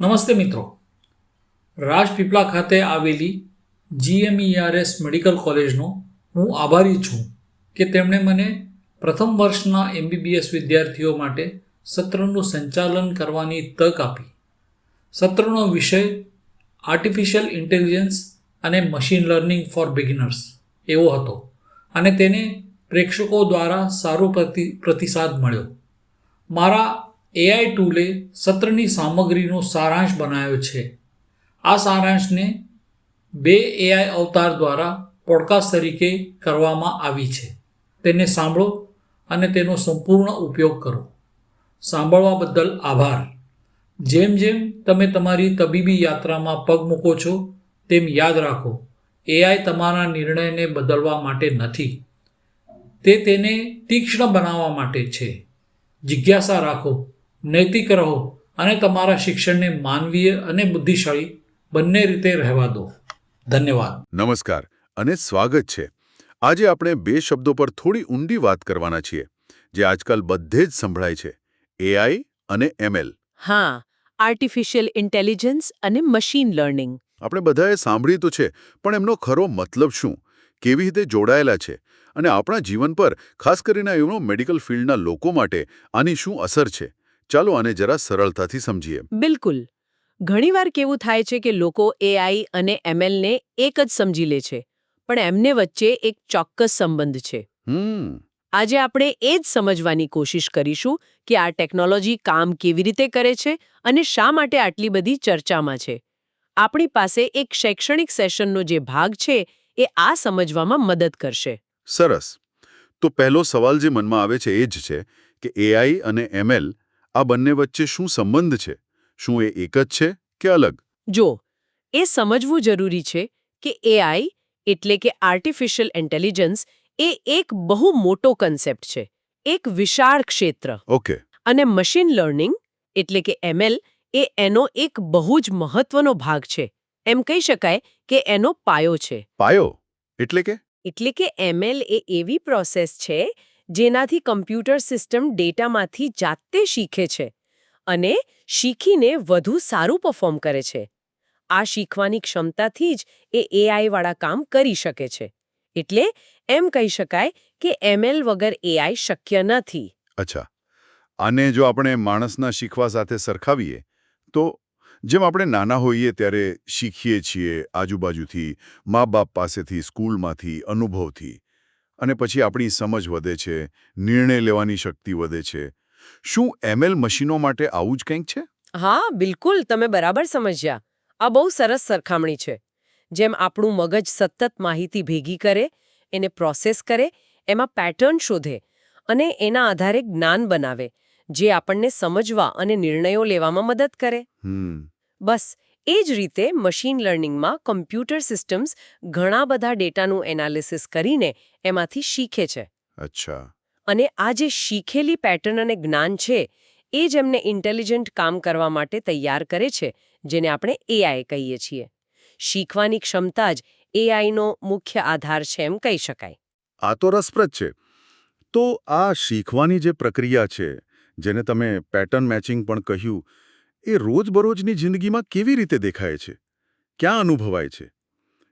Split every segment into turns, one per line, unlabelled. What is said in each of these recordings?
નમસ્તે મિત્રો. રાજપીપળા ખાતે આવેલી જીએમઈઆરએસ મેડિકલ કોલેજનો હું આભારી છું કે તેમણે મને પ્રથમ વર્ષના એમબીબીએસ વિદ્યાર્થીઓ માટે સત્રનું સંચાલન કરવાની તક આપી. સત્રનો વિષય આર્ટિફિશિયલ ઇન્ટેલિજન્સ અને મશીન લર્નિંગ ફોર બિગિનર્સ એવો હતો અને તેને પ્રેક્ષકો દ્વારા સારો પ્રતિ, પ્રતિસાદ મળ્યો. મારા એઆઈ ટૂલે સત્રની સામગ્રીનો સારાંશ બનાવ્યો છે. આ સારાંશને બે એઆઈ અવતાર દ્વારા પોડકાસ્ટ તરીકે કરવામાં આવી છે. તેને સાંભળો અને તેનો સંપૂર્ણ ઉપયોગ કરો. સાંભળવા બદલ આભાર. જેમ જેમ તમે તમારી તબીબી યાત્રામાં પગ મૂકો છો, તેમ યાદ રાખો એઆઈ તમારા નિર્ણયને બદલવા માટે નથી. તે તેને તીક્ષ્ણ બનાવવા માટે છે. જિજ્ઞાસા રાખો. નૈતિક રહો અને તમારા શિક્ષણને માનવીય અને બુદ્ધિશાળી બંને રીતે રહેવા દો. ધન્યવાદ.
નમસ્કાર અને સ્વાગત છે. આજે આપણે બે શબ્દો પર થોડી ઊંડી વાત કરવાના છીએ જે આજકાલ બધે જ સંભળાય છે. એઆઈ અને એમએલ
હા આર્ટિફિશિયલ ઇન્ટેલિજન્સ અને મશીન લર્નિંગ
આપણે બધાએ સાંભળ્યું તો છે પણ એમનો ખરો મતલબ શું? કેવી રીતે જોડાયેલા છે? અને આપણા જીવન પર ખાસ કરીને એમનો મેડિકલ ફિલ્ડના લોકો માટે આની શું અસર છે? ચાલો આને જરા સરળતાથી સમજીએ.
બિલકુલ. ઘણીવાર કેવું થાય છે કે લોકો એઆઈ અને એમએલને એક જ સમજી લે છે પણ એમને વચ્ચે એક ચોક્કસ સંબંધ છે.
હમ.
આજે આપણે એ જ સમજવાની કોશિશ કરીશું કે આ ટેકનોલોજી કામ કેવી રીતે કરે છે અને શા માટે આટલી બધી ચર્ચામાં છે. આપણી પાસે એક શૈક્ષણિક સેશનનો જે ભાગ છે એ આ સમજવામાં મદદ કરશે.
સરસ. તો પહેલો સવાલ જે મનમાં આવે છે એ જ છે કે એઆઈ અને એમએલ આ બંને વચ્ચે શું સંબંધ છે? શું એ એક જ છે કે અલગ?
જો એ સમજવું જરૂરી છે કે એઆઈ એટલે કે આર્ટિફિશિયલ ઇન્ટેલિજન્સ એ એક બહુ મોટો કન્સેપ્ટ છે એક વિશાળ ક્ષેત્ર.
ઓકે
અને મશીન લર્નિંગ એટલે કે એમએલ એ એનો એક બહુ જ મહત્વનો ભાગ છે. એમ કહી શકાય કે એનો પાયો છે.
પાયો? એટલે કે?
એટલે કે એમએલ એ એવી પ્રોસેસ છે જેનાથી કમ્પ્યુટર સિસ્ટમ ડેટામાંથી જાતે શીખે છે અને શીખીને વધુ સારું પરફોર્મ કરે છે. આ શીખવાની ક્ષમતાથી જ એ એઆઈવાળા કામ કરી શકે છે. એટલે એમ કહી શકાય કે એમએલ વગર એઆઈ શક્ય નથી.
અચ્છા. આને જો આપણે માણસના શીખવા સાથે સરખાવીએ, તો જેમ આપણે નાના હોઈએ ત્યારે શીખીએ છીએ આજુબાજુથી, મા બાપ પાસેથી, સ્કૂલમાંથી, અનુભવથી. અને પછી આપણી સમજ વધે છે નિર્ણય લેવાની શક્તિ વધે છે. શું એમએલ મશીનો માટે આવું જ કંઈક છે?
હા બિલકુલ તમે બરાબર સમજ્યા. આ બહુ સરસ સરખામણી છે. જેમ આપણું મગજ સતત માહિતી ભેગી કરે એને પ્રોસેસ કરે એમાં પેટર્ન શોધે અને એના આધારે જ્ઞાન બનાવે જે આપણને સમજવા અને નિર્ણયો લેવામાં મદદ કરે.
હમ.
બસ એ જ રીતે મશીન લર્નિંગમાં કમ્પ્યુટર સિસ્ટમ્સ ઘણા બધા ડેટાનું એનાલિસિસ કરીને એમાંથી શીખે છે.
અચ્છા.
અને આ જે શીખેલી પેટર્ન અને જ્ઞાન છે એ જ એમને ઇન્ટેલિજન્ટ કામ કરવા માટે તૈયાર કરે છે જેને આપણે એઆઈ કહીએ છીએ. શીખવાની ક્ષમતા જ એઆઈનો મુખ્ય આધાર છે એમ કહી શકાય.
આ તો રસપ્રદ છે. તો આ શીખવાની જે પ્રક્રિયા છે જેને તમે પેટર્ન મેચિંગ પણ કહ્યું એ રોજબરોજની જિંદગીમાં કેવી રીતે દેખાય છે? ક્યાં અનુભવાય છે?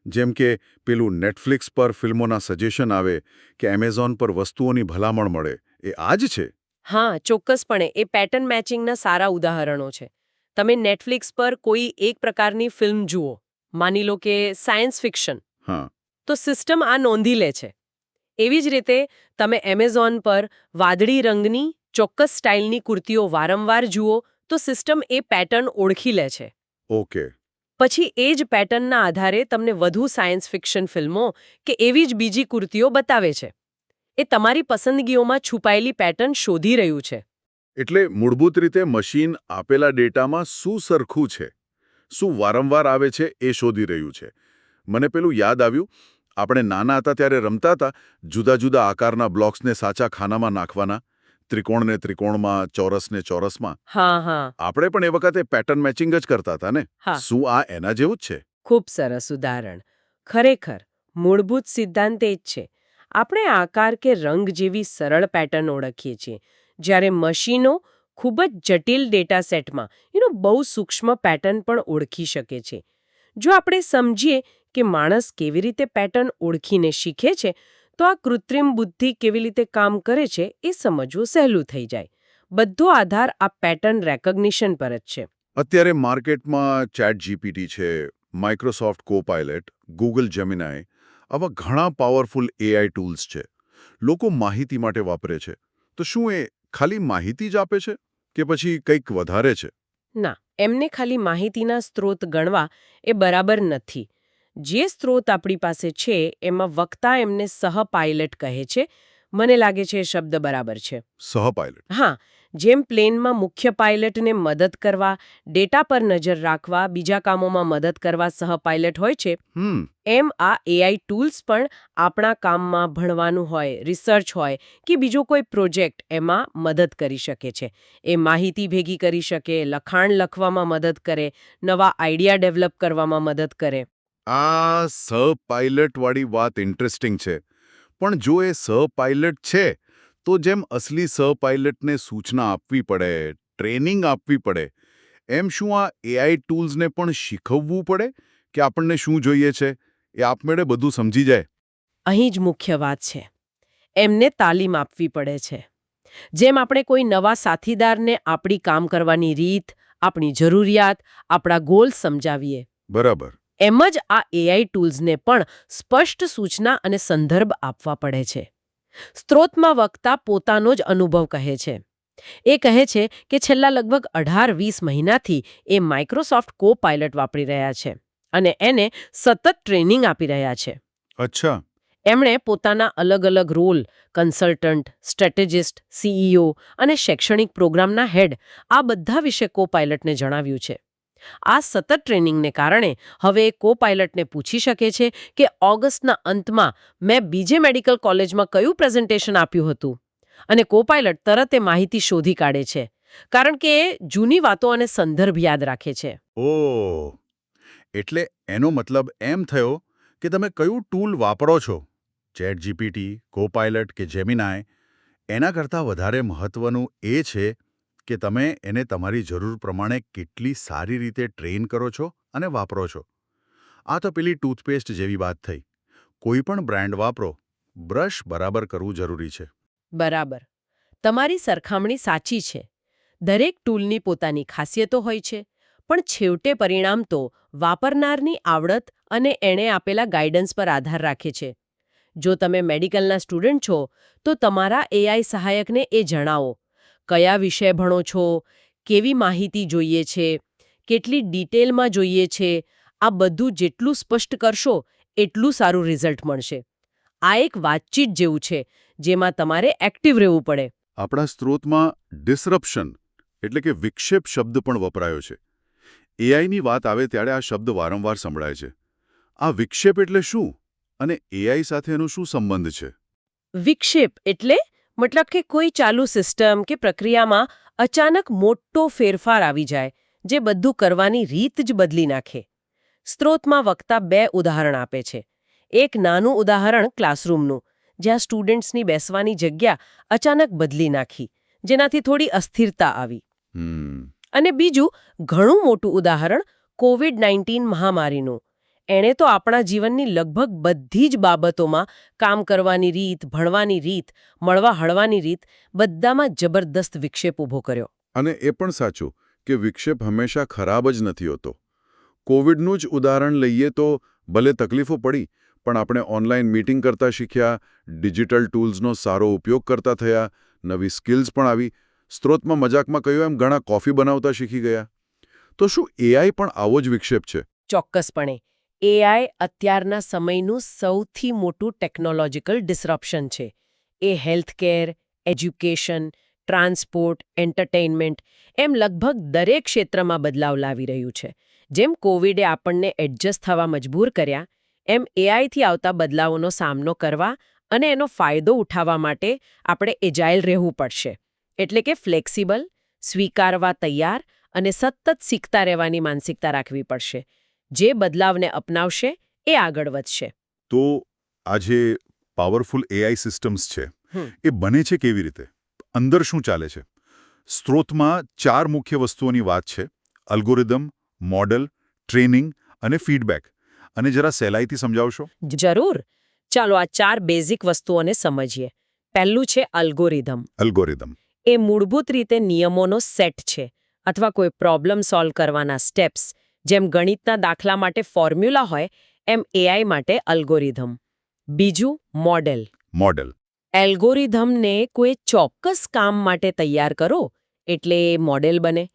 જેમ કે પેલું નેટફ્લિક્સ પર ફિલ્મોના સજેશન આવે કે એમેઝોન પર વસ્તુઓની ભલામણ મળે એ આ જ છે?
હા ચોક્કસપણે એ પેટર્ન મેચિંગના સારા ઉદાહરણો છે. તમે નેટફ્લિક્સ પર કોઈ એક પ્રકારની ફિલ્મ જુઓ માની લો કે સાયન્સ ફિક્શન.
હા.
તો સિસ્ટમ આ નોંધી લે છે. એવી જ રીતે તમે એમેઝોન પર વાદળી રંગની ચોક્કસ સ્ટાઇલની કુર્તીઓ વારંવાર જુઓ તો સિસ્ટમ એ પેટર્ન ઓળખી લે છે.
ઓકે.
પછી એ જ પેટર્નના આધારે તમને વધુ સાયન્સ ફિક્શન ફિલ્મો કે એવી જ બીજી કુર્તીઓ બતાવે છે. એ તમારી પસંદગીઓમાં છુપાયેલી પેટર્ન શોધી રહ્યું છે.
એટલે મૂળભૂત રીતે મશીન આપેલા ડેટામાં શું સરખું છે? શું વારંવાર આવે છે એ શોધી રહ્યું છે? મને પેલું યાદ આવ્યું. આપણે નાના હતા ત્યારે રમતા હતા જુદા જુદા આકારના બ્લોક્સને સાચા ખાનામાં નાખવાના. ત્રિકોણને ત્રિકોણમાં ચોરસને ચોરસમાં.
હા હા.
આપણે પણ એ વખતે પેટર્ન મેચિંગ જ કરતા હતા ને. શું આ એના જેવું જ છે?
ખૂબ સરસ ઉદાહરણ. ખરેખર મૂળભૂત સિદ્ધાંત એ જ છે. આપણે આકાર કે રંગ જેવી સરળ પેટર્ન ઓળખીએ છીએ. જ્યારે મશીનો ખૂબ જ જટિલ ડેટા સેટમાં એનો બહુ સૂક્ષ્મ પેટર્ન પણ ઓળખી શકે છે. જો આપણે સમજીએ કે માણસ કેવી રીતે પેટર્ન ઓળખીને શીખે છે તો આ કૃત્રિમ બુદ્ધિ કેવી રીતે કામ કરે છે એ સમજવું સહેલું થઈ જાય. બધો આધાર આ પેટર્ન રેકગ્નિશન પર જ છે.
અત્યારે માર્કેટમાં ચેટ જીપીટી છે માઇક્રોસોફ્ટ કોપાયલેટ ગૂગલ જેમિનાય આવા ઘણા પાવરફુલ એઆઈ ટૂલ્સ છે. લોકો માહિતી માટે વાપરે છે. તો શું એ ખાલી માહિતી જ આપે છે કે પછી કંઈક વધારે છે?
ના એમને ખાલી માહિતીના સ્ત્રોત ગણવા એ બરાબર નથી. જે સ્ત્રોત આપણી પાસે છે એમાં વક્તા એમને સહ પાયલટ કહે છે. મને લાગે છે એ શબ્દ બરાબર છે.
સહપાયલટ
હા જેમ પ્લેનમાં મુખ્ય પાયલટને મદદ કરવા ડેટા પર નજર રાખવા બીજા કામોમાં મદદ કરવા સહ પાયલટ હોય છે એમ આ એઆઈ ટૂલ્સ પણ આપણા કામમાં ભણવાનું હોય રિસર્ચ હોય કે બીજો કોઈ પ્રોજેક્ટ એમાં મદદ કરી શકે છે. એ માહિતી ભેગી કરી શકે લખાણ લખવામાં મદદ કરે નવા આઈડિયા ડેવલપ કરવામાં મદદ કરે.
આ સ પાઇલટવાળી વાત ઇન્ટરેસ્ટિંગ છે. પણ જો એ સહપાયલટ છે તો જેમ અસલી સહપાયલટને સૂચના આપવી પડે ટ્રેનિંગ આપવી પડે એમ શું આ એઆઈ ટૂલ્સને પણ શીખવવું પડે કે આપણને શું જોઈએ છે? એ આપમેળે બધું સમજી જાય.
અહીં જ મુખ્ય વાત છે. એમને તાલીમ આપવી પડે છે. જેમ આપણે કોઈ નવા સાથીદારને આપણી કામ કરવાની રીત આપણી જરૂરિયાત આપણા ગોલ સમજાવીએ.
બરાબર.
એમ જ આ એઆઈ ટૂલ્સને પણ સ્પષ્ટ સૂચના અને સંદર્ભ આપવા પડે છે. સ્ત્રોતમાં વક્તા પોતાનો જ અનુભવ કહે છે. એ કહે છે કે છેલ્લા લગભગ અઢાર વીસ મહિનાથી એ માઇક્રોસોફ્ટ કો પાયલટ વાપરી રહ્યા છે અને એને સતત ટ્રેનિંગ આપી રહ્યા છે.
અચ્છા.
એમણે પોતાના અલગ અલગ રોલ કન્સલ્ટન્ટ સ્ટ્રેટેજિસ્ટ સીઈઓ અને શૈક્ષણિક પ્રોગ્રામના હેડ આ બધા વિશે કો પાયલટને જણાવ્યું છે. આ સતત ટ્રેનિંગને કારણે હવે કો પાયલટને પૂછી શકે છે કે ઓગસ્ટના અંતમાં મેં બીજે મેડિકલ કોલેજમાં કયું પ્રેઝન્ટેશન આપ્યું હતું અને કો પાયલટ તરત એ માહિતી શોધી કાઢે છે, કારણ કે એ જૂની વાતો અને સંદર્ભ યાદ રાખે છે.
ઓ, એટલે એનો મતલબ એમ થયો કે તમે કયું ટૂલ વાપરો છો? ચેટ જીપીટી કોપાયલટ કે જેમિનાય એના કરતાં વધારે મહત્વનું એ છે કે તમે એને તમારી જરૂર પ્રમાણે કેટલી સારી રીતે ટ્રેન કરો છો અને વાપરો છો? આ તો પેલી ટૂથપેસ્ટ જેવી વાત થઈ. કોઈ પણ બ્રાન્ડ વાપરો. બ્રશ બરાબર કરવું જરૂરી છે.
બરાબર. તમારી સરખામણી સાચી છે. દરેક ટૂલની પોતાની ખાસિયતો હોય છે, પણ છેવટે પરિણામ તો વાપરનારની આવડત અને એણે આપેલા ગાઈડન્સ પર આધાર રાખે છે. જો તમે મેડિકલના સ્ટુડન્ટ છો, તો તમારા એઆઈ સહાયકને એ જણાવો. કયા વિષય ભણો છો કેવી માહિતી જોઈએ છે કેટલી ડિટેલમાં જોઈએ છે આ બધું જેટલું સ્પષ્ટ કરશો એટલું સારું રિઝલ્ટ મળશે. આ એક વાતચીત જેવું છે જેમાં તમારે એક્ટિવ રહેવું પડે.
આપણા સ્ત્રોતમાં ડિસરપ્શન એટલે કે વિક્ષેપ શબ્દ પણ વપરાયો છે. એઆઈની વાત આવે ત્યારે આ શબ્દ વારંવાર સંભળાય છે. આ વિક્ષેપ એટલે શું? અને એઆઈ સાથે એનો શું સંબંધ છે?
વિક્ષેપ એટલે મતલબ કે કોઈ ચાલુ સિસ્ટમ કે પ્રક્રિયામાં અચાનક મોટો ફેરફાર આવી જાય જે બધું કરવાની રીત જ બદલી નાખે. સ્ત્રોતમાં વક્તા બે ઉદાહરણ આપે છે. એક નાનું ઉદાહરણ ક્લાસરૂમનું જ્યાં સ્ટુડન્ટ્સની બેસવાની જગ્યા અચાનક બદલી નાખી જેનાથી થોડી અસ્થિરતા આવી. અને બીજું ઘણું મોટું ઉદાહરણ કોવિડ નાઇન્ટીન મહામારીનું એણે તો આપણા જીવનની લગભગ બધી જ બાબતોમાં કામ કરવાની રીત ભણવાની રીત મળવા હળવાની રીત બધામાં જબરદસ્ત વિક્ષેપ ઊભો કર્યો.
અને એ પણ સાચું કે વિક્ષેપ હંમેશા ખરાબ જ નથી હોતો. કોવિડનું જ ઉદાહરણ લઈએ તો ભલે તકલીફો પડી પણ આપણે ઓનલાઈન મીટિંગ કરતા શીખ્યા ડિજિટલ ટૂલ્સનો સારો ઉપયોગ કરતા થયા નવી સ્કિલ્સ પણ આવી સ્ત્રોતમાં મજાકમાં કહ્યું એમ ઘણા કોફી બનાવતા શીખી ગયા. તો શું એઆઈ પણ આવો જ વિક્ષેપ છે?
ચોક્કસપણે. એઆઈ અત્યારના સમયનું સૌથી મોટું ટેકનોલોજીકલ ડિસરપ્શન છે. એ હેલ્થકેર એજ્યુકેશન ટ્રાન્સપોર્ટ એન્ટરટેઇનમેન્ટ એમ લગભગ દરેક ક્ષેત્રમાં બદલાવ લાવી રહ્યું છે. જેમ કોવિડે આપણને એડજસ્ટ થવા મજબૂર કર્યા, એમ એઆઈથી આવતા બદલાવોનો સામનો કરવા અને એનો ફાયદો ઉઠાવવા માટે આપણે એજાઇલ રહેવું પડશે. એટલે કે ફ્લેક્સિબલ સ્વીકારવા તૈયાર અને સતત શીખતા રહેવાની માનસિકતા રાખવી પડશે. જે બદલાવને અપનાવશે એ આગળ વધશે.
તો આ જે પાવરફુલ એઆઈ સિસ્ટમ્સ છે એ બને છે કેવી રીતે? અંદર શું ચાલે છે? સ્ત્રોતમાં ચાર મુખ્ય વસ્તુઓની વાત છે અલ્ગોરિધમ મોડલ ટ્રેનિંગ અને ફીડબેક. અને જરા સહેલાઈથી સમજાવશો?
જરૂર. ચાલો આ ચાર બેઝિક વસ્તુઓને સમજીએ. પહેલું છે અલ્ગોરિધમ.
અલ્ગોરિધમ.
એ મૂળભૂત રીતે નિયમોનો સેટ છે અથવા કોઈ પ્રોબ્લેમ સોલ્વ કરવાના સ્ટેપ્સ જેમ ગણિતના દાખલા માટે ફોર્મ્યુલા હોય એમ એઆઈ માટે અલ્ગોરિધમ. બીજું મોડેલ.
મોડેલ.
એલ્ગોરિધમને કોઈ ચોક્કસ કામ માટે તૈયાર કરો એટલે મોડેલ બને.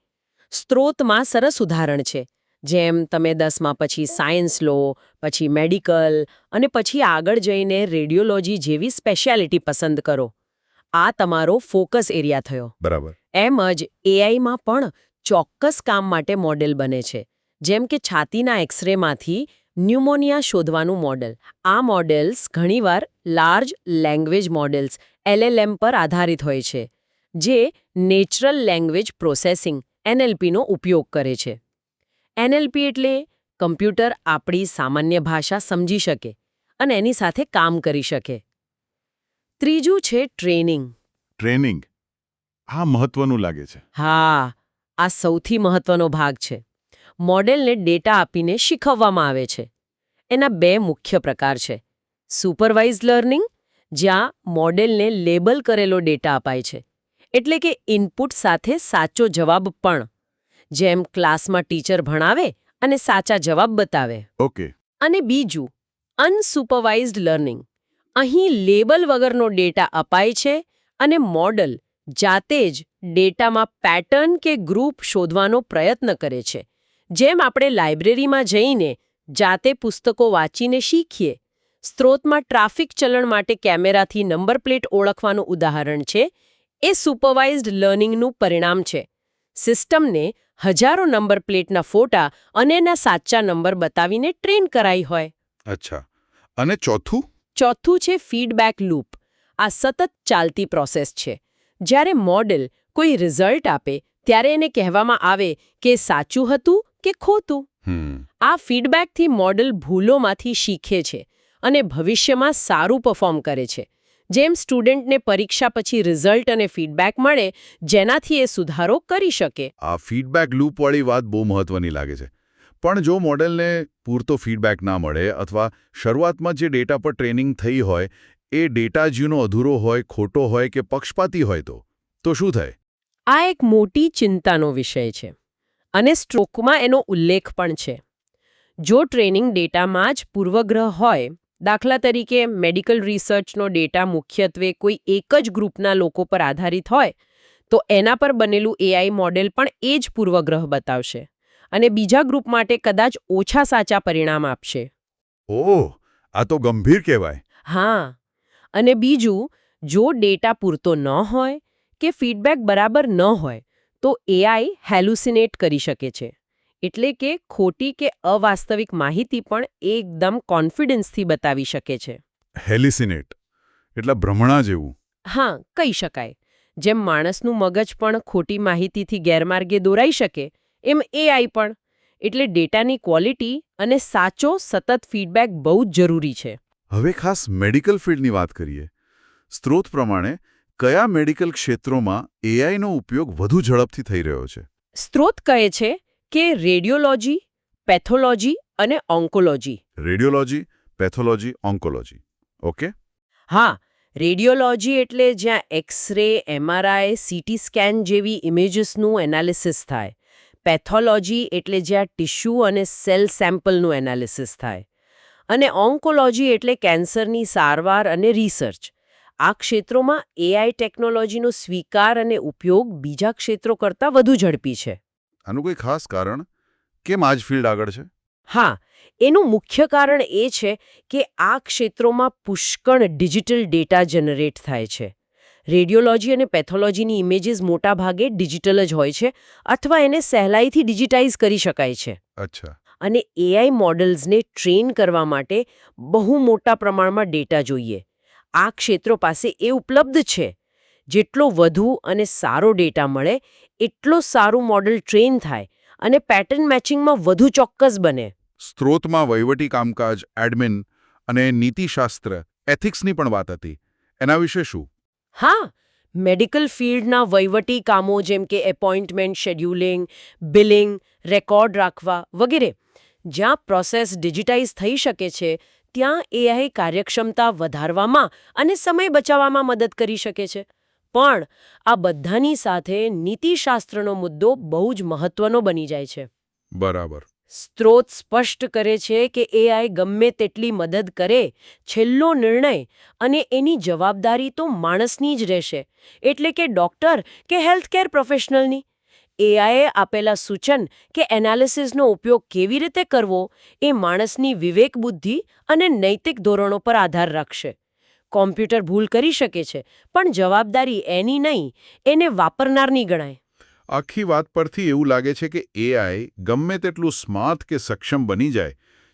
સ્ત્રોતમાં સરસ ઉદાહરણ છે જેમ તમે દસમાં પછી સાયન્સ લો પછી મેડિકલ અને પછી આગળ જઈને રેડિયોલોજી જેવી સ્પેશિયાલિટી પસંદ કરો. આ તમારો ફોકસ એરિયા થયો.
બરાબર.
એમ જ એઆઈમાં પણ ચોક્કસ કામ માટે મોડેલ બને છે. જેમ કે છાતીના એક્સરેમાંથી ન્યુમોનિયા શોધવાનું મોડેલ. આ મોડેલ્સ ઘણીવાર લાર્જ લેંગ્વેજ મોડેલ્સ એલએલએમ પર આધારિત હોય છે જે નેચરલ લેંગ્વેજ પ્રોસેસિંગ એનએલપીનો ઉપયોગ કરે છે. એનએલપી એટલે કમ્પ્યુટર આપણી સામાન્ય ભાષા સમજી શકે અને એની સાથે કામ કરી શકે. ત્રીજું છે ટ્રેનિંગ.
ટ્રેનિંગ. આ મહત્વનું લાગે છે.
હા આ સૌથી મહત્વનો ભાગ છે. મોડેલને ડેટા આપીને શીખવવામાં આવે છે. એના બે મુખ્ય પ્રકાર છે. સુપરવાઇઝ લર્નિંગ જ્યાં મોડેલને લેબલ કરેલો ડેટા અપાય છે. એટલે કે ઇનપુટ સાથે સાચો જવાબ પણ. જેમ ક્લાસમાં ટીચર ભણાવે અને સાચા જવાબ બતાવે.
ઓકે.
અને બીજું અનસુપરવાઇઝડ લર્નિંગ. અહીં લેબલ વગરનો ડેટા અપાય છે અને મોડલ જાતે જ ડેટામાં પેટર્ન કે ગ્રુપ શોધવાનો પ્રયત્ન કરે છે. જેમ આપણે લાઇબ્રેરીમાં જઈને જાતે પુસ્તકો વાંચીને શીખીએ સ્ત્રોતમાં ટ્રાફિક ચલણ માટે કેમેરાથી નંબર પ્લેટ ઓળખવાનું ઉદાહરણ છે એ સુપરવાઇઝડ લર્નિંગનું પરિણામ છે. સિસ્ટમને હજારો નંબર પ્લેટના ફોટા અને એના સાચા નંબર બતાવીને ટ્રેન કરાઈ હોય.
અચ્છા. અને ચોથું?
ચોથું છે ફીડબેક લૂપ. આ સતત ચાલતી પ્રોસેસ છે. જ્યારે મોડેલ કોઈ રિઝલ્ટ આપે ત્યારે એને કહેવામાં આવે કે સાચું હતું કે ખોટું?
હમ.
આ ફીડબેકથી મોડલ ભૂલોમાંથી શીખે છે અને ભવિષ્યમાં સારું પરફોર્મ કરે છે. જેમ સ્ટુડન્ટને પરીક્ષા પછી રિઝલ્ટ અને ફીડબેક મળે જેનાથી એ સુધારો કરી શકે.
આ ફીડબેક લૂપવાળી વાત બહુ મહત્વની લાગે છે. પણ જો મોડેલને પૂરતો ફીડબેક ના મળે અથવા શરૂઆતમાં જે ડેટા પર ટ્રેનિંગ થઈ હોય એ ડેટા જ્યુનો અધૂરો હોય ખોટો હોય કે પક્ષપાતી હોય તો? તો શું થાય?
આ એક મોટી ચિંતાનો વિષય છે. અને સ્ટ્રોકમાં એનો ઉલ્લેખ પણ છે. જો ટ્રેનિંગ ડેટામાં જ પૂર્વગ્રહ હોય દાખલા તરીકે મેડિકલ રિસર્ચનો ડેટા મુખ્યત્વે કોઈ એક જ ગ્રુપના લોકો પર આધારિત હોય તો એના પર બનેલું એઆઈ મોડેલ પણ એ જ પૂર્વગ્રહ બતાવશે અને બીજા ગ્રુપ માટે કદાચ ઓછા સાચા પરિણામ આપશે.
ઓહ આ તો ગંભીર કહેવાય.
હા અને બીજું જો ડેટા પૂરતો ન હોય કે ફીડબેક બરાબર ન હોય તો એઆઈ હેલુસિનેટ કરી શકે છે. એટલે કે ખોટી કે અવાસ્તવિક માહિતી પણ એકદમ કોન્ફિડન્સથી બતાવી શકે છે.
હેલ્યુસિનેટ એટલે ભ્રમણા જેવું.
હા કહી શકાય. જેમ માણસનું મગજ પણ ખોટી માહિતીથી ગેરમાર્ગે દોરાઈ શકે એમ એઆઈ પણ. એટલે ડેટાની ક્વોલિટી અને સાચો સતત ફીડબેક બહુ જ જરૂરી છે.
હવે ખાસ મેડિકલ ફિલ્ડની વાત કરીએ. સ્ત્રોત પ્રમાણે કયા મેડિકલ ક્ષેત્રોમાં એઆઈનો ઉપયોગ વધુ ઝડપથી થઈ રહ્યો છે?
સ્ત્રોત કહે છે કે રેડિયોલોજી પેથોલોજી અને oncology.
Radiology pathology oncology. Okay?
હા રેડિયોલોજી એટલે જ્યાં એક્સરે એમઆરઆઈ સીટી સ્કેન જેવી ઇમેજીસનું એનાલિસિસ થાય. પેથોલોજી એટલે જ્યાં ટિશ્યુ અને સેલ સેમ્પલનું એનાલિસિસ થાય. અને ઓન્કોલોજી એટલે કેન્સરની સારવાર અને રિસર્ચ. આ ક્ષેત્રોમાં એઆઈ ટેકનોલોજીનો સ્વીકાર અને ઉપયોગ બીજા ક્ષેત્રો કરતાં વધુ ઝડપી છે.
આનું કોઈ ખાસ કારણ? કેમ આ જ ફિલ્ડ આગળ છે?
હા એનું મુખ્ય કારણ એ છે કે આ ક્ષેત્રોમાં પુષ્કળ ડિજિટલ ડેટા જનરેટ થાય છે. રેડિયોલોજી અને પેથોલોજીની ઇમેજીસ મોટાભાગે ડિજિટલ જ હોય છે અથવા એને સહેલાઈથી ડિજિટાઇઝ કરી શકાય છે.
અચ્છા.
અને એઆઈ મોડલ્સને ટ્રેન કરવા માટે બહુ મોટા પ્રમાણમાં ડેટા જોઈએ. આ ક્ષેત્રો પાસે એ ઉપલબ્ધ છે. જેટલો વધુ અને સારો ડેટા મળે એટલો સારું મોડલ ટ્રેન થાય અને પેટર્ન મેચિંગમાં વધુ ચોક્કસ બને.
સ્ત્રોતમાં વહીવટી કામકાજ એડમિન અને નીતિશાસ્ત્ર એથિક્સની પણ વાત હતી. એના વિશે શું?
હા મેડિકલ ફિલ્ડના વહીવટી કામો જેમ કે એપોઇન્ટમેન્ટ શેડ્યુલિંગ બિલિંગ રેકોર્ડ રાખવા વગેરે જ્યાં પ્રોસેસ ડિજિટાઇઝ થઈ શકે છે ત્યાં એઆઈ કાર્યક્ષમતા વધારવામાં અને સમય બચાવવામાં મદદ કરી શકે છે. પણ આ બધાની સાથે નીતિશાસ્ત્રનો મુદ્દો બહુ જ મહત્વનો બની જાય છે.
બરાબર.
સ્ત્રોત સ્પષ્ટ કરે છે કે એઆઈ ગમે તેટલી મદદ કરે છેલ્લો નિર્ણય અને એની જવાબદારી તો માણસની જ રહેશે. એટલે કે ડોક્ટર કે હેલ્થકેર પ્રોફેશનલની. એઆઈએ આપેલા સૂચન કે એનાલિસિસનો ઉપયોગ કેવી રીતે કરવો એ માણસની વિવેક બુદ્ધિ અને નૈતિક ધોરણો પર આધાર રાખશે. કોમ્પ્યુટર ભૂલ કરી શકે છે, પણ જવાબદારી એની નહીં, એને વાપરનારની ગણાય.
આખી વાત પરથી એવું લાગે છે કે એઆઈ ગમે તેટલું સ્માર્ટ કે સક્ષમ બની જાય,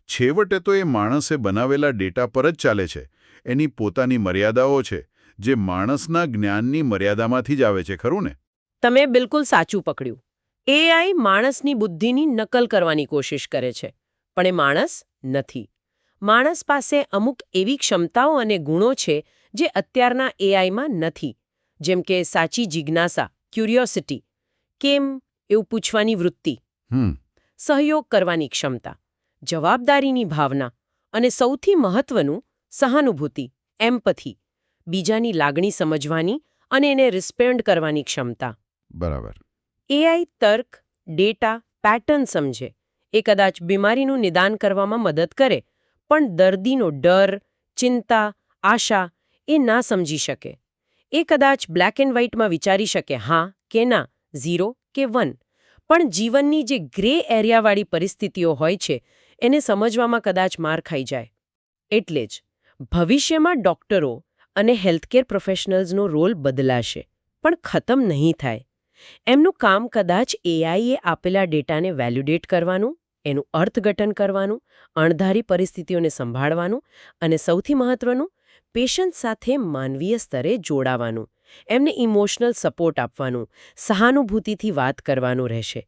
છેવટે તો એ માણસે બનાવેલા ડેટા પર જ ચાલે છે. એની પોતાની મર્યાદાઓ છે, જે માણસના જ્ઞાનની મર્યાદામાંથી જ આવે છે, ખરું ને?
તમે બિલકુલ સાચું પકડ્યું. એઆઈ માણસની બુદ્ધિની નકલ કરવાની કોશિશ કરે છે પણ એ માણસ નથી. માણસ પાસે અમુક એવી ક્ષમતાઓ અને ગુણો છે જે અત્યારના એઆઈમાં નથી જેમ કે સાચી જિજ્ઞાસા ક્યુરિયોસિટી કેમ એવું પૂછવાની વૃત્તિ સહયોગ કરવાની ક્ષમતા જવાબદારીની ભાવના અને સૌથી મહત્વનું સહાનુભૂતિ એમ્પથી બીજાની લાગણી સમજવાની અને એને રિસ્પેન્ડ કરવાની ક્ષમતા.
બરાબર.
એઆઈ તર્ક, ડેટા, પેટર્ન સમજે. એ કદાચ બીમારીનું નિદાન કરવામાં મદદ કરે, પણ દર્દીનો ડર, ચિંતા, આશા એ ના સમજી શકે. એ કદાચ બ્લેક એન્ડ વ્હાઇટમાં વિચારી શકે, હા કે ના, ઝીરો કે વન. પણ જીવનની જે ગ્રે એરિયાવાળી પરિસ્થિતિઓ હોય છે, એને સમજવામાં કદાચ માર ખાઈ જાય. એટલે જ, ભવિષ્યમાં ડોક્ટરો અને હેલ્થકેર પ્રોફેશનલ્સનો રોલ બદલાશે, પણ ખતમ નહીં થાય. એમનું કામ કદાચ એઆઈએ આપેલા ડેટાને વેલ્યુડેટ કરવાનું, એનું અર્થઘટન કરવાનું, અણધારી પરિસ્થિતિઓને સંભાળવાનું અને સૌથી મહત્વનું, પેશન્ટ સાથે માનવીય સ્તરે જોડાવાનું. એમને ઇમોશનલ સપોર્ટ આપવાનું, સહાનુભૂતિથી વાત કરવાનું રહેશે.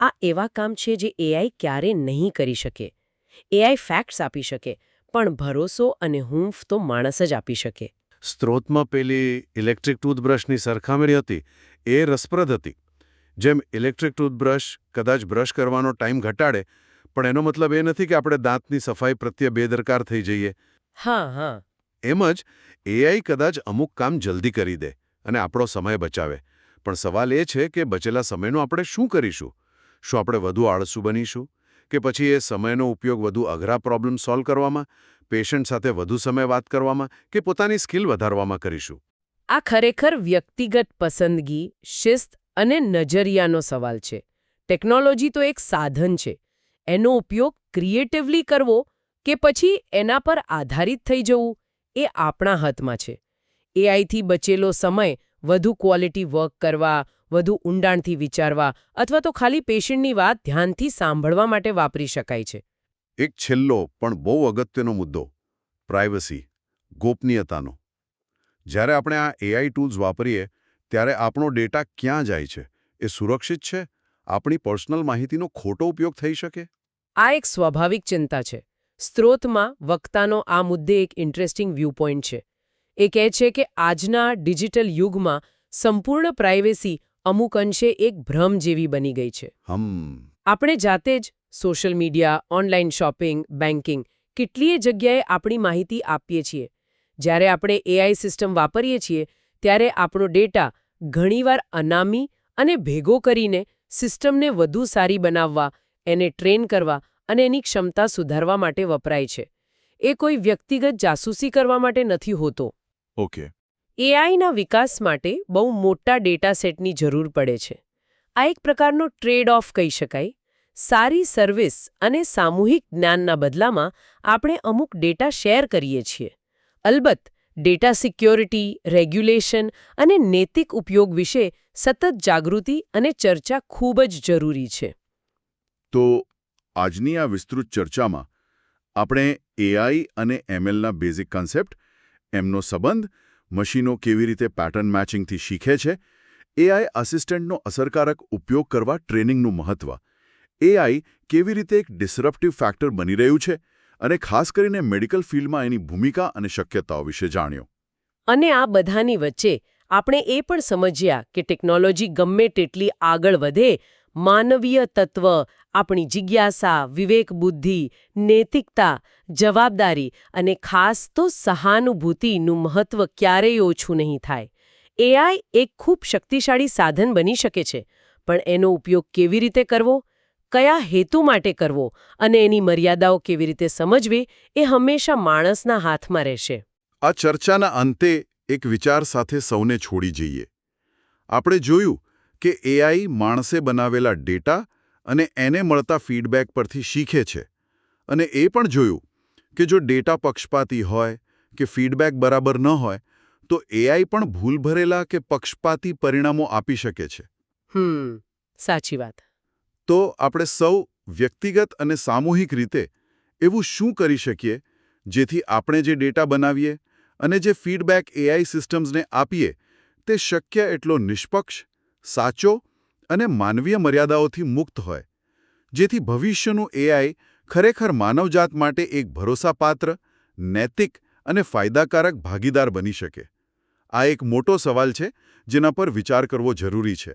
આ એવા કામ છે જે એઆઈ ક્યારે નહીં કરી શકે. એઆઈ ફેક્ટ્સ આપી શકે, પણ ભરોસો અને હૂંફ તો માણસ જ આપી શકે.
સ્ત્રોતમાં પેલી ઇલેક્ટ્રિક ટૂથબ્રશની સરખામણી હતી એ રસપ્રદ હતી. જેમ ઇલેક્ટ્રિક ટૂથબ્રશ કદાચ બ્રશ કરવાનો ટાઈમ ઘટાડે પણ એનો મતલબ એ નથી કે આપણે દાંતની સફાઈ પ્રત્યે બેદરકાર થઈ જઈએ.
હા હા.
એમ જ એઆઈ કદાચ અમુક કામ જલ્દી કરી દે અને આપણો સમય બચાવે. પણ સવાલ એ છે કે બચેલા સમયનો આપણે શું કરીશું? શું આપણે વધુ આળસુ બનીશું? કે પછી એ સમયનો ઉપયોગ વધુ અઘરા પ્રોબ્લેમ સોલ્વ કરવામાં? પેશન્ટ સાથે વધુ સમય વાત કરવામાં કે પોતાની સ્કિલ વધારવામાં કરીશું?
આ ખરેખર વ્યક્તિગત પસંદગી, શિસ્ત અને નજરિયાનો સવાલ છે. ટેકનોલોજી તો એક સાધન છે. એનો ઉપયોગ ક્રિએટિવલી કરવો કે પછી એના પર આધારિત થઈ જવું, એ આપણા હાથમાં છે. એઆઈથી બચેલો સમય વધુ ક્વોલિટી વર્ક કરવા, વધુ ઊંડાણથી વિચારવા અથવા તો ખાલી પેશન્ટની વાત ધ્યાનથી સાંભળવા માટે વાપરી શકાય છે.
એક છેલ્લો પણ બહુ અગત્યનો મુદ્દો પ્રાઇવસી ગોપનીયતાનો. જ્યારે આપણે આ એઆઈ ટૂલ્સ વાપરીએ ત્યારે આપણો ડેટા ક્યાં જાય છે? એ સુરક્ષિત છે? આપણી પર્સનલ માહિતીનો ખોટો ઉપયોગ થઈ શકે?
આ એક સ્વાભાવિક ચિંતા છે. સ્ત્રોતમાં વક્તાનો આ મુદ્દે એક ઇન્ટરેસ્ટિંગ વ્યૂ પોઈન્ટ છે. એ કહે છે કે આજના ડિજિટલ યુગમાં સંપૂર્ણ પ્રાઇવેસી અમુક અંશે એક ભ્રમ જેવી બની ગઈ છે.
હમ.
આપણે જાતે જ social media online shopping banking કેટલીય જગ્યાએ આપણી માહિતી આપીએ છીએ. જ્યારે આપણે એઆઈ સિસ્ટમ વાપરીએ છીએ ત્યારે આપણો ડેટા ઘણીવાર અનામી અને ભેગો કરીને સિસ્ટમને વધુ સારી બનાવવા એને ટ્રેન કરવા અને એની ક્ષમતા સુધારવા માટે વપરાય છે. એ કોઈ વ્યક્તિગત જાસૂસી કરવા માટે નથી હોતો.
ઓકે.
એઆઈના વિકાસ માટે બહુ મોટા ડેટા સેટની જરૂર પડે છે. આ એક પ્રકારનો ટ્રેડ ઓફ કહી શકાય. સારી સર્વિસ અને સામૂહિક જ્ઞાનના બદલામાં આપણે અમુક ડેટા શેર કરીએ છીએ. અલબત્ત, ડેટા સિક્યોરિટી, રેગ્યુલેશન અને નૈતિક ઉપયોગ વિશે સતત જાગૃતિ અને ચર્ચા ખૂબ જ જરૂરી છે.
તો, આજની આ વિસ્તૃત ચર્ચામાં આપણે એઆઈ અને એમએલના બેઝિક કન્સેપ્ટ એમનો સંબંધ, મશીનો કેવી રીતે પેટર્ન મેચિંગથી શીખે છે એઆઈ આસિસ્ટન્ટનો અસરકારક ઉપયોગ કરવા ટ્રેનિંગનું મહત્વ એઆઈ કેવી રીતે એક ડિસરપ્ટિવ ફેક્ટર બની રહ્યું છે અને ખાસ કરીને મેડિકલ ફિલ્ડમાં એની ભૂમિકા અને શક્યતાઓ વિશે જાણ્યો.
અને આ બધાની વચ્ચે આપણે એ પણ સમજ્યા કે ટેકનોલોજી ગમે તેટલી આગળ વધે, માનવીય તત્વ, આપણી જિજ્ઞાસા, વિવેક બુદ્ધિ, નૈતિકતા, જવાબદારી અને ખાસ તો સહાનુભૂતિનું મહત્વ ક્યારેય ઓછું નહીં થાય. એઆઈ એક ખૂબ શક્તિશાળી સાધન બની શકે છે, પણ એનો ઉપયોગ કેવી રીતે કરવો? કયા હેતુ માટે કરવો અને એની મર્યાદાઓ કેવી રીતે સમજવી એ હંમેશા માણસના હાથમાં રહેશે.
આ ચર્ચાના અંતે એક વિચાર સાથે સૌને છોડી જઈએ. આપણે જોયું કે એઆઈ માણસે બનાવેલા ડેટા અને એને મળતા ફીડબેક પરથી શીખે છે અને એ પણ જોયું કે જો ડેટા પક્ષપાતી હોય કે ફીડબેક બરાબર ન હોય તો એઆઈ પણ ભૂલ ભરેલા કે પક્ષપાતી પરિણામો આપી શકે છે.
હમ સાચી વાત.
તો આપણે સૌ વ્યક્તિગત અને સામૂહિક રીતે એવું શું કરી શકીએ જેથી આપણે જે ડેટા બનાવીએ અને જે ફીડબેક એઆઈ સિસ્ટમ્સને આપીએ તે શક્ય એટલો નિષ્પક્ષ, સાચો અને માનવીય મર્યાદાઓથી મુક્ત હોય. જેથી ભવિષ્યનું એઆઈ ખરેખર માનવજાત માટે એક ભરોસાપાત્ર, નૈતિક અને ફાયદાકારક ભાગીદાર બની શકે. આ એક મોટો સવાલ છે જેના પર વિચાર કરવો જરૂરી છે.